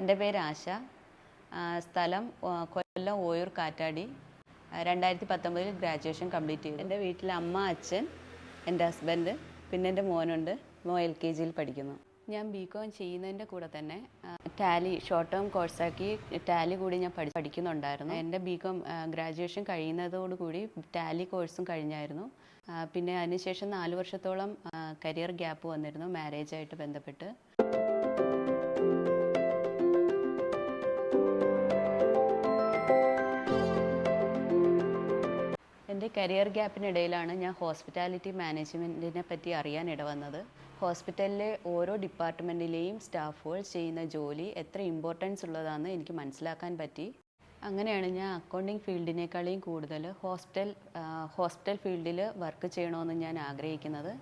എന്റെ പേര് ആശ. സ്ഥലം കൊല്ലം ഓയൂർ കാറ്റാടി. രണ്ടായിരത്തി പത്തൊമ്പതിൽ ഗ്രാജുവേഷൻ കംപ്ലീറ്റ് ചെയ്തു. എന്റെ വീട്ടിൽ അമ്മ അച്ഛൻ എന്റെ ഹസ്ബൻഡ് പിന്നെ എന്റെ മോനുണ്ട്. മോൻ എൽ കെ ജിയിൽ പഠിക്കുന്നു. ഞാൻ ബി കോം ചെയ്യുന്നതിന്റെ കൂടെ തന്നെ ടാലി ഷോർട്ട് ടേം കോഴ്സാക്കി ടാലി കൂടി ഞാൻ പഠി പഠിക്കുന്നുണ്ടായിരുന്നു. എന്റെ ബി കോം ഗ്രാജുവേഷൻ കഴിയുന്നതോടുകൂടി ടാലി കോഴ്സും കഴിഞ്ഞായിരുന്നു. പിന്നെ അതിനുശേഷം നാല് വർഷത്തോളം കരിയർ ഗ്യാപ്പ് വന്നിരുന്നു മാരേജായിട്ട് ബന്ധപ്പെട്ട്. എന്റെ കരിയർ ഗ്യാപ്പിനിടയിലാണ് ഞാൻ ഹോസ്പിറ്റാലിറ്റി മാനേജ്മെന്റിനെ പറ്റി അറിയാൻ ഇടവന്നത്. ഹോസ്പിറ്റലിലെ ഓരോ ഡിപ്പാർട്ട്മെന്റിലെയും സ്റ്റാഫുകൾ ചെയ്യുന്ന ജോലി എത്ര ഇമ്പോർട്ടൻസ് ഉള്ളതാണെന്ന് എനിക്ക് മനസ്സിലാക്കാൻ പറ്റി. അങ്ങനെയാണ് ഞാൻ അക്കൗണ്ടിങ് ഫീൽഡിനേക്കാളും കൂടുതൽ ഹോസ്പിറ്റൽ ഹോസ്പിറ്റൽ ഫീൽഡിൽ വർക്ക് ചെയ്യണമെന്ന് ഞാൻ ആഗ്രഹിക്കുന്നത്.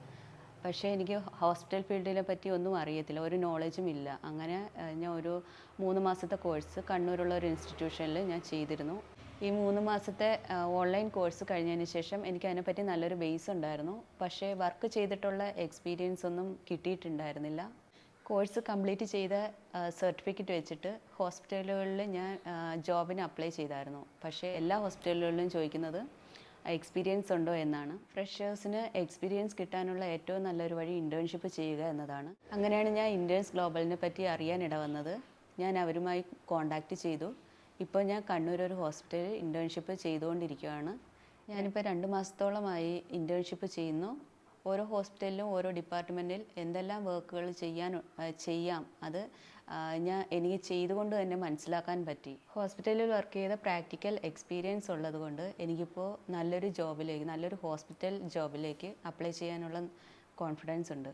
പക്ഷേ എനിക്ക് ഹോസ്പിറ്റൽ ഫീൽഡിനെ പറ്റി ഒന്നും അറിയത്തില്ല ഒരു നോളജും ഇല്ല. അങ്ങനെ ഞാൻ ഒരു മൂന്ന് മാസത്തെ കോഴ്സ് കണ്ണൂരുള്ള ഒരു ഇൻസ്റ്റിറ്റ്യൂഷനിൽ ഞാൻ ചെയ്തിരുന്നു. ഈ മൂന്ന് മാസത്തെ ഓൺലൈൻ കോഴ്സ് കഴിഞ്ഞതിന് ശേഷം എനിക്ക് അതിനെപ്പറ്റി നല്ലൊരു ബേസ് ഉണ്ടായിരുന്നു. പക്ഷേ വർക്ക് ചെയ്തിട്ടുള്ള എക്സ്പീരിയൻസ് ഒന്നും കിട്ടിയിട്ടുണ്ടായിരുന്നില്ല. കോഴ്സ് കംപ്ലീറ്റ് ചെയ്ത സർട്ടിഫിക്കറ്റ് വെച്ചിട്ട് ഹോസ്പിറ്റലുകളിൽ ഞാൻ ജോബിന് അപ്ലൈ ചെയ്തായിരുന്നു. പക്ഷേ എല്ലാ ഹോസ്പിറ്റലുകളിലും ചോദിക്കുന്നത് എക്സ്പീരിയൻസ് ഉണ്ടോ? എന്നാണ്. ഫ്രഷേഴ്സിന് എക്സ്പീരിയൻസ് കിട്ടാനുള്ള ഏറ്റവും നല്ലൊരു വഴി ഇന്റേൺഷിപ്പ് ചെയ്യുക എന്നതാണ്. അങ്ങനെയാണ് ഞാൻ ഇന്റേൺസ് ഗ്ലോബലിനെ പറ്റി അറിയാൻ ഇടവന്നത് ഞാൻ അവരുമായി കോണ്ടാക്റ്റ് ചെയ്തു. ഇപ്പോൾ ഞാൻ കണ്ണൂർ ഒരു ഹോസ്പിറ്റലിൽ ഇന്റേൺഷിപ്പ് ചെയ്തുകൊണ്ടിരിക്കുകയാണ് ഞാനിപ്പോൾ രണ്ട് മാസത്തോളമായി ഇന്റേൺഷിപ്പ് ചെയ്യുന്നു. ഓരോ ഹോസ്പിറ്റലിലും ഓരോ ഡിപ്പാർട്ട്മെന്റിൽ എന്തെല്ലാം വർക്കുകൾ ചെയ്യാൻ ചെയ്യാം അത് ഞാൻ എനിക്ക് ചെയ്തുകൊണ്ട് തന്നെ മനസ്സിലാക്കാൻ പറ്റി. ഹോസ്പിറ്റലിൽ വർക്ക് ചെയ്ത പ്രാക്ടിക്കൽ എക്സ്പീരിയൻസ് ഉള്ളതുകൊണ്ട് എനിക്കിപ്പോൾ നല്ലൊരു ജോബിലേക്ക് നല്ലൊരു ഹോസ്പിറ്റൽ ജോബിലേക്ക് അപ്ലൈ ചെയ്യാനുള്ള കോൺഫിഡൻസ് ഉണ്ട്.